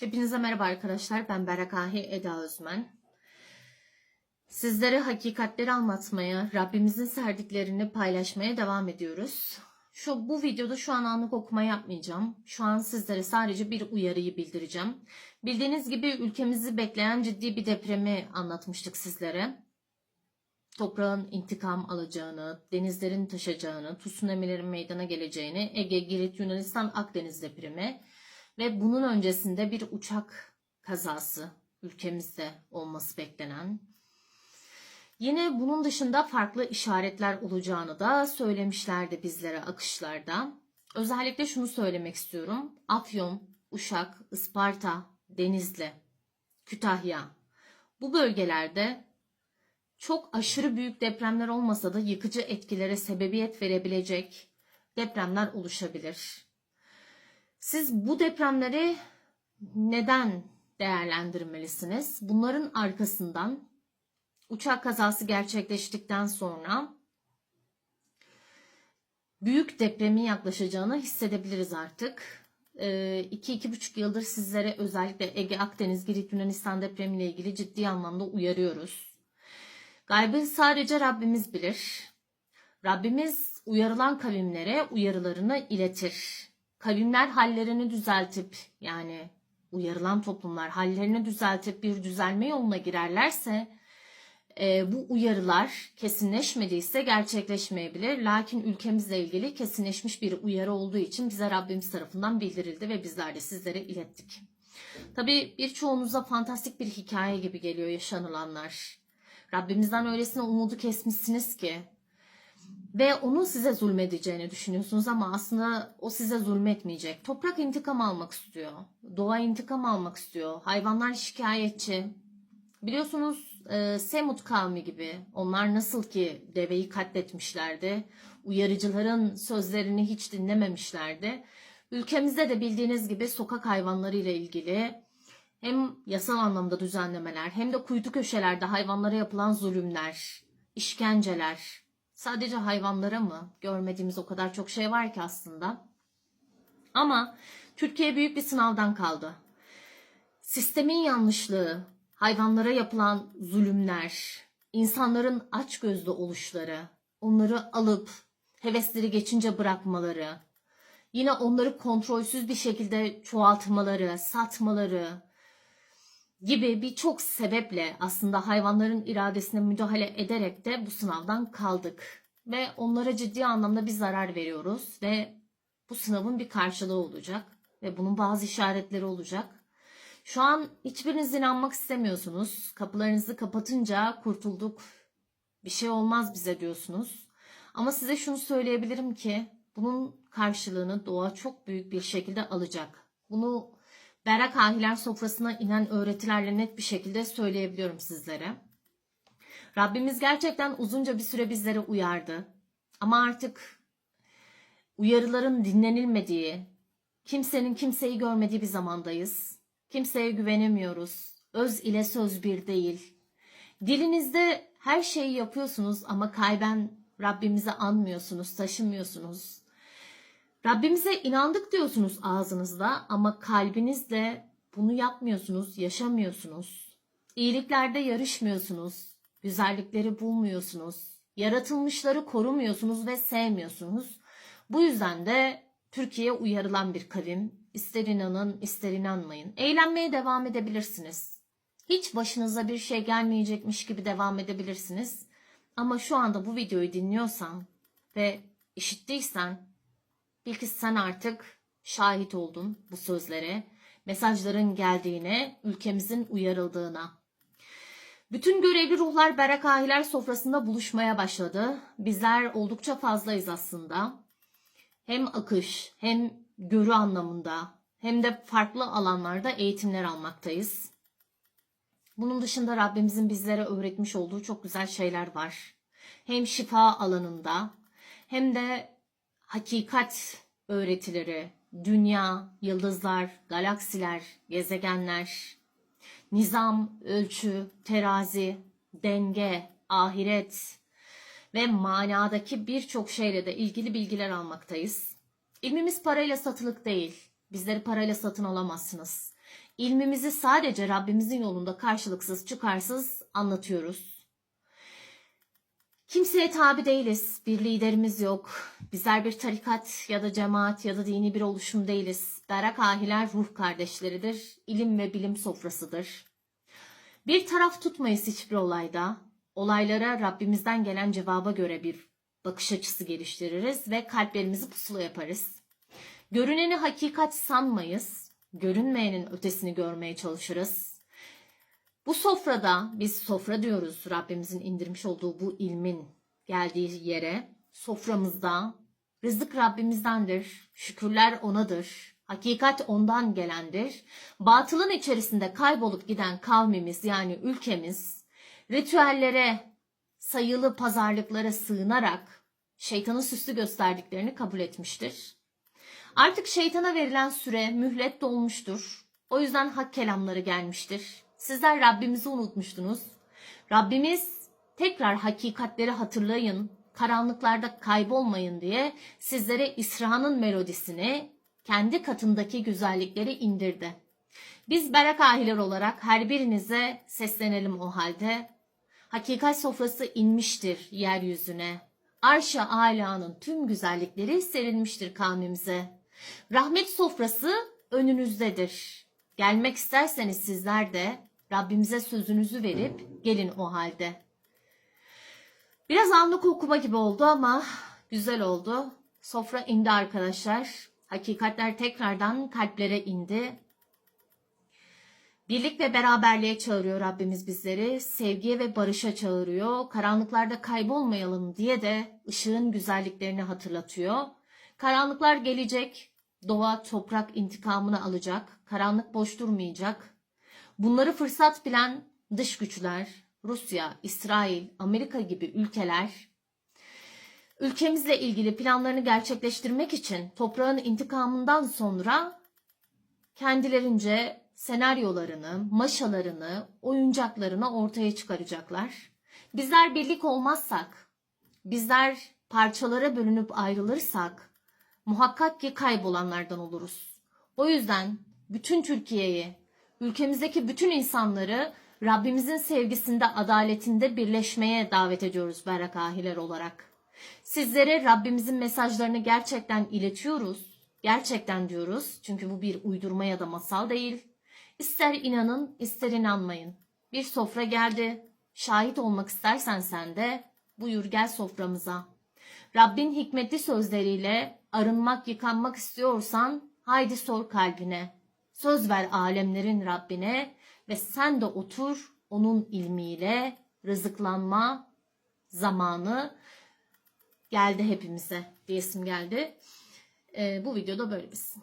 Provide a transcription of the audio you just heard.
Hepinize merhaba arkadaşlar. Ben Berakahi Eda Özmen. Sizlere hakikatleri anlatmaya, Rabbimizin serdiklerini paylaşmaya devam ediyoruz. Şu bu videoda şu an anlık okuma yapmayacağım. Şu an sizlere sadece bir uyarıyı bildireceğim. Bildiğiniz gibi ülkemizi bekleyen ciddi bir depremi anlatmıştık sizlere. Toprağın intikam alacağını, denizlerin taşacağını, tsunamilerin meydana geleceğini, Ege, Girit, Yunanistan, Akdeniz depremi ve bunun öncesinde bir uçak kazası ülkemizde olması beklenen. Yine bunun dışında farklı işaretler olacağını da söylemişlerdi bizlere akışlarda. Özellikle şunu söylemek istiyorum. Afyon, Uşak, Isparta, Denizli, Kütahya bu bölgelerde çok aşırı büyük depremler olmasa da yıkıcı etkilere sebebiyet verebilecek depremler oluşabilir. Siz bu depremleri neden değerlendirmelisiniz? Bunların arkasından uçak kazası gerçekleştikten sonra büyük depremin yaklaşacağını hissedebiliriz artık. 2-2,5 yıldır sizlere özellikle Ege, Akdeniz, Girit, Yunanistan depremiyle ilgili ciddi anlamda uyarıyoruz. Gaybı sadece Rabbimiz bilir. Rabbimiz uyarılan kavimlere uyarılarını iletir. Kavimler hallerini düzeltip yani uyarılan toplumlar hallerini düzeltip bir düzelme yoluna girerlerse e, bu uyarılar kesinleşmediyse gerçekleşmeyebilir. Lakin ülkemizle ilgili kesinleşmiş bir uyarı olduğu için bize Rabbimiz tarafından bildirildi ve bizler de sizlere ilettik. Tabii birçoğunuza fantastik bir hikaye gibi geliyor yaşanılanlar. Rabbimizden öylesine umudu kesmişsiniz ki ve onun size zulmedeceğini düşünüyorsunuz ama aslında o size zulmetmeyecek. Toprak intikam almak istiyor. Doğa intikam almak istiyor. Hayvanlar şikayetçi. Biliyorsunuz e, Semut kavmi gibi onlar nasıl ki deveyi katletmişlerdi. Uyarıcıların sözlerini hiç dinlememişlerdi. Ülkemizde de bildiğiniz gibi sokak hayvanları ile ilgili hem yasal anlamda düzenlemeler hem de kuytu köşelerde hayvanlara yapılan zulümler, işkenceler, Sadece hayvanlara mı? Görmediğimiz o kadar çok şey var ki aslında. Ama Türkiye büyük bir sınavdan kaldı. Sistemin yanlışlığı, hayvanlara yapılan zulümler, insanların açgözlü oluşları, onları alıp hevesleri geçince bırakmaları, yine onları kontrolsüz bir şekilde çoğaltmaları, satmaları, gibi birçok sebeple aslında hayvanların iradesine müdahale ederek de bu sınavdan kaldık. Ve onlara ciddi anlamda bir zarar veriyoruz ve bu sınavın bir karşılığı olacak ve bunun bazı işaretleri olacak. Şu an hiçbiriniz inanmak istemiyorsunuz. Kapılarınızı kapatınca kurtulduk. Bir şey olmaz bize diyorsunuz. Ama size şunu söyleyebilirim ki bunun karşılığını doğa çok büyük bir şekilde alacak. Bunu Berrak ahiler sofrasına inen öğretilerle net bir şekilde söyleyebiliyorum sizlere. Rabbimiz gerçekten uzunca bir süre bizlere uyardı. Ama artık uyarıların dinlenilmediği, kimsenin kimseyi görmediği bir zamandayız. Kimseye güvenemiyoruz. Öz ile söz bir değil. Dilinizde her şeyi yapıyorsunuz ama kalben Rabbimizi anmıyorsunuz, taşımıyorsunuz. Rabbimize inandık diyorsunuz ağzınızda ama kalbinizle bunu yapmıyorsunuz, yaşamıyorsunuz. İyiliklerde yarışmıyorsunuz, güzellikleri bulmuyorsunuz, yaratılmışları korumuyorsunuz ve sevmiyorsunuz. Bu yüzden de Türkiye uyarılan bir kavim. İster inanın, ister inanmayın. Eğlenmeye devam edebilirsiniz. Hiç başınıza bir şey gelmeyecekmiş gibi devam edebilirsiniz. Ama şu anda bu videoyu dinliyorsan ve işittiysen Bil ki sen artık şahit oldun bu sözlere, mesajların geldiğine, ülkemizin uyarıldığına. Bütün görevli ruhlar Berakahiler sofrasında buluşmaya başladı. Bizler oldukça fazlayız aslında. Hem akış hem görü anlamında hem de farklı alanlarda eğitimler almaktayız. Bunun dışında Rabbimizin bizlere öğretmiş olduğu çok güzel şeyler var. Hem şifa alanında hem de hakikat öğretileri, dünya, yıldızlar, galaksiler, gezegenler, nizam, ölçü, terazi, denge, ahiret ve manadaki birçok şeyle de ilgili bilgiler almaktayız. İlmimiz parayla satılık değil. Bizleri parayla satın alamazsınız. İlmimizi sadece Rabbimizin yolunda karşılıksız çıkarsız anlatıyoruz. Kimseye tabi değiliz. Bir liderimiz yok. Bizler bir tarikat ya da cemaat ya da dini bir oluşum değiliz. Berrak ahiler ruh kardeşleridir. İlim ve bilim sofrasıdır. Bir taraf tutmayız hiçbir olayda. Olaylara Rabbimizden gelen cevaba göre bir bakış açısı geliştiririz ve kalplerimizi pusula yaparız. Görüneni hakikat sanmayız. Görünmeyenin ötesini görmeye çalışırız. Bu sofrada biz sofra diyoruz Rabbimizin indirmiş olduğu bu ilmin geldiği yere. Soframızda rızık Rabbimizdendir. Şükürler onadır. Hakikat ondan gelendir. Batılın içerisinde kaybolup giden kavmimiz yani ülkemiz ritüellere, sayılı pazarlıklara sığınarak şeytanın süslü gösterdiklerini kabul etmiştir. Artık şeytana verilen süre mühlet dolmuştur. O yüzden hak kelamları gelmiştir. Sizler Rabbimizi unutmuştunuz. Rabbimiz tekrar hakikatleri hatırlayın, karanlıklarda kaybolmayın diye sizlere İsra'nın melodisini, kendi katındaki güzellikleri indirdi. Biz berak ahiler olarak her birinize seslenelim o halde. Hakikat sofrası inmiştir yeryüzüne. Arş-ı alanın tüm güzellikleri serilmiştir kavmimize. Rahmet sofrası önünüzdedir. Gelmek isterseniz sizler de Rabbimize sözünüzü verip gelin o halde. Biraz anlık okuma gibi oldu ama güzel oldu. Sofra indi arkadaşlar. Hakikatler tekrardan kalplere indi. Birlik ve beraberliğe çağırıyor Rabbimiz bizleri. Sevgiye ve barışa çağırıyor. Karanlıklarda kaybolmayalım diye de ışığın güzelliklerini hatırlatıyor. Karanlıklar gelecek. Doğa, toprak intikamını alacak. Karanlık boş durmayacak. Bunları fırsat bilen dış güçler, Rusya, İsrail, Amerika gibi ülkeler ülkemizle ilgili planlarını gerçekleştirmek için toprağın intikamından sonra kendilerince senaryolarını, maşalarını, oyuncaklarını ortaya çıkaracaklar. Bizler birlik olmazsak, bizler parçalara bölünüp ayrılırsak muhakkak ki kaybolanlardan oluruz. O yüzden bütün Türkiye'yi, ülkemizdeki bütün insanları Rabbimizin sevgisinde, adaletinde birleşmeye davet ediyoruz berrak ahiler olarak. Sizlere Rabbimizin mesajlarını gerçekten iletiyoruz. Gerçekten diyoruz. Çünkü bu bir uydurma ya da masal değil. İster inanın, ister inanmayın. Bir sofra geldi. Şahit olmak istersen sen de buyur gel soframıza. Rabbin hikmetli sözleriyle arınmak, yıkanmak istiyorsan haydi sor kalbine. Söz ver alemlerin Rabbine ve sen de otur onun ilmiyle rızıklanma zamanı geldi hepimize diyesim geldi. Ee, bu videoda böyle bitsin.